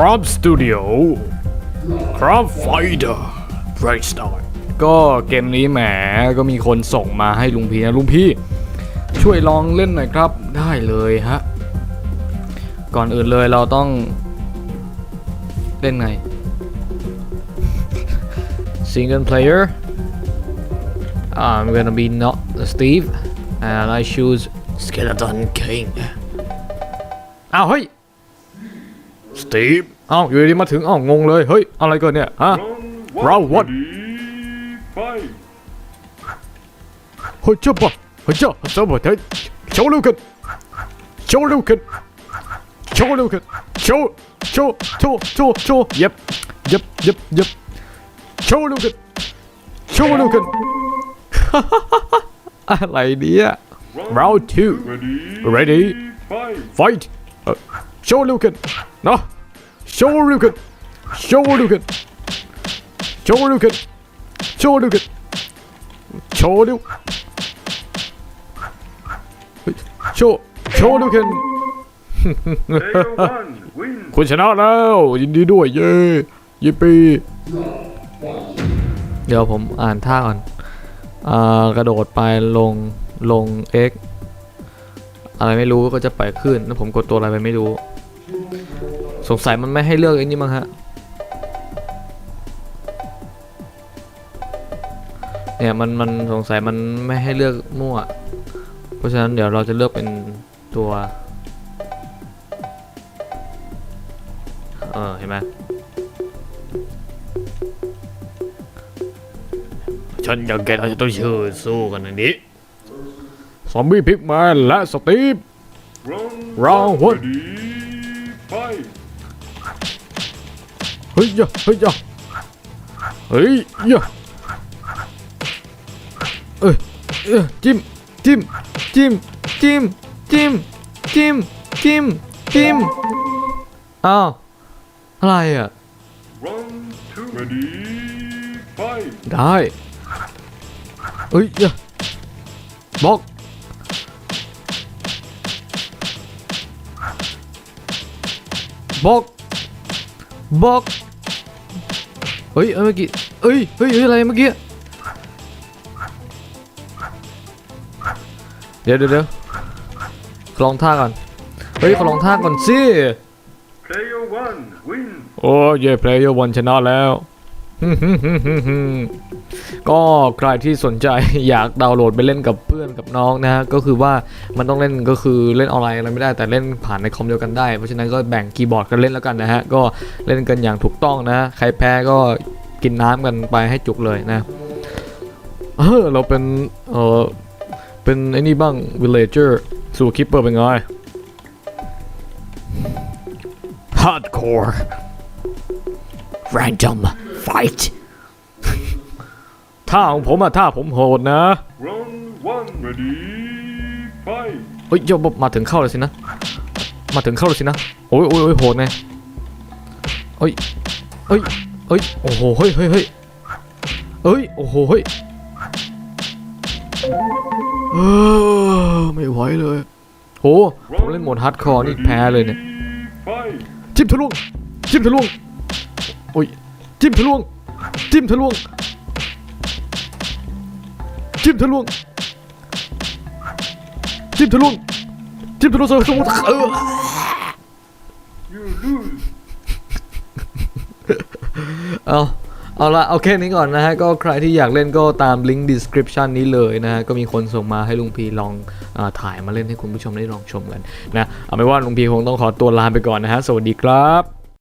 ครับสตูดิโอครับไฟเดอร์ไรสตาร์ก็เกมนี้แหมก็มีคนส่งมาให้ลุงพี่นะลุงพี่ช่วยลองเล่นหน่อยครับได้เลยฮะ ก่อนอื่นเลยเราต้อง เล่นไง Single player I'm gonna be not Steve and I choose Skeleton King อ้าวเฮ้ย สตีฟเอ้าอยู่ดีๆมาถึงเอ้างงเลยเฮ้ยอะไรเกิดเนี่ยฮะ Round one. Fight. เฮ้ยเจ้าปะเฮ้ยเจ้าเจ้าปะเฮ้ยโชว์เร็วขึ้นโชว์เร็วขึ้นโชว์เร็วขึ้นโชว์โชว์โชว์โชว์โชว์เย็บเย็บเย็บเย็บโชว์เร็วขึ้นโชว์เร็วขึ้นอะไรเนี่ย round two Ready. ready Fight. fight เอ่อโชว์เร็วขึ้นเนาะ โชว์เร็วขึ้นโชว์เร็วขึ้นโชว์เร็วขึ้นโชว์รูเก้นโชว์รูเฮ้ยโชโชว์รูเก้นคุณชนะแล้ว ยินดีด้วยเย้ยิปีเดี๋ยวผมอ่านท่าก่อนอ่ากระโดดไปลงลง X อะไรไม่รู้ก็จะไปขึ้นแล้วผมกดตัวอะไรไปไม่รู้ สงสัยมันไม่ให้เลือกไอ้นี่มั้งฮะ เนี่ยมันมันสงสัยมันไม่ให้เลือกมั่ว เพราะฉะนั้นเดี๋ยวเราจะเลือกเป็นตัวเออเห็นไหมฉันอยากแกเราจะต้องชื่อสู้กันในนี้ซอมบี้พิกแมนและสตีฟ Round. Round one. Ready. Fight. เฮ้ยยะเฮ้ยยะเฮ้ยยะเอ้ยเอ้ยจิ้มจิ้มจิ้มจิ้มจิ้มจิ้มจิ้มจิ้มอ้าวอะไรอะ One, two. Ready. Fight. ได้เอ้ยยะบล็อกบล็อก บล็อกเฮ้ยเอ้ยเมื่อกี้เอ้ยเฮ้ยเฮ้ยอะไรเมื่อกี้เดี๋ยวเดี๋ยวเดี๋ยวขอลองท่าก่อนเฮ้ยขอลองท่าก่อนสิ Player one. Win. โอ้เย่เพลเยอร์วันชนะแล้ว ก็ใครที่สนใจอยากดาวน์โหลดไปเล่นกับเพื่อนกับน้องนะฮะก็คือว่ามันต้องเล่นก็คือเล่นออนไลน์อะไรไม่ได้แต่เล่นผ่านในคอมเดียวกันได้ เพราะฉะนั้นก็แบ่งคีย์บอร์ดกันเล่นแล้วกันนะฮะก็เล่นกันอย่างถูกต้องนะ ใครแพ้ก็กินน้ำกันไปให้จุกเลยนะเออเราเป็นเออเป็นไอ้นี่บ้าง villager สู่คิปเปอร์เป็นไง hardcore random fight ท่าของผมอะท่าผมโหดนะ Round one. Ready. Fight. เฮ้ยเดี๋ยวมาถึงเข้าเลยสินะ มาถึงเข้าเลยสินะ โอ้ยโอ้ยโอ้ยโหดไงเอ้ยเอ้ยเอ้ย โอ้โห เฮ้ยเฮ้ยเฮ้ยเอ้ย โอ้โห เฮ้ยเออไม่ไหวเลย โห ผมเล่นโหมดฮาร์ดคอร์นี่แพ้เลยเนี่ย Fight. จิ้มทะลวงจิ้มทะลวงโอ้ย จิ้มทะลวง จิ้มทะลวง จิ้มทะลวง จิ้มทะลวง จิ้มทะลวงสมมติเออเอาเอาละเอาแค่นี้ก่อนนะฮะ ก็ใครที่อยากเล่นก็ตามลิงก์ description นี้เลยนะฮะ ก็มีคนส่งมาให้ลุงพีลองอถ่ายมาเล่นให้คุณผู้ชมได้ลองชมกันนะ เอาไม่ว่าลุงพีคงต้องขอตัวลาไปก่อนนะฮะ สวัสดีครับ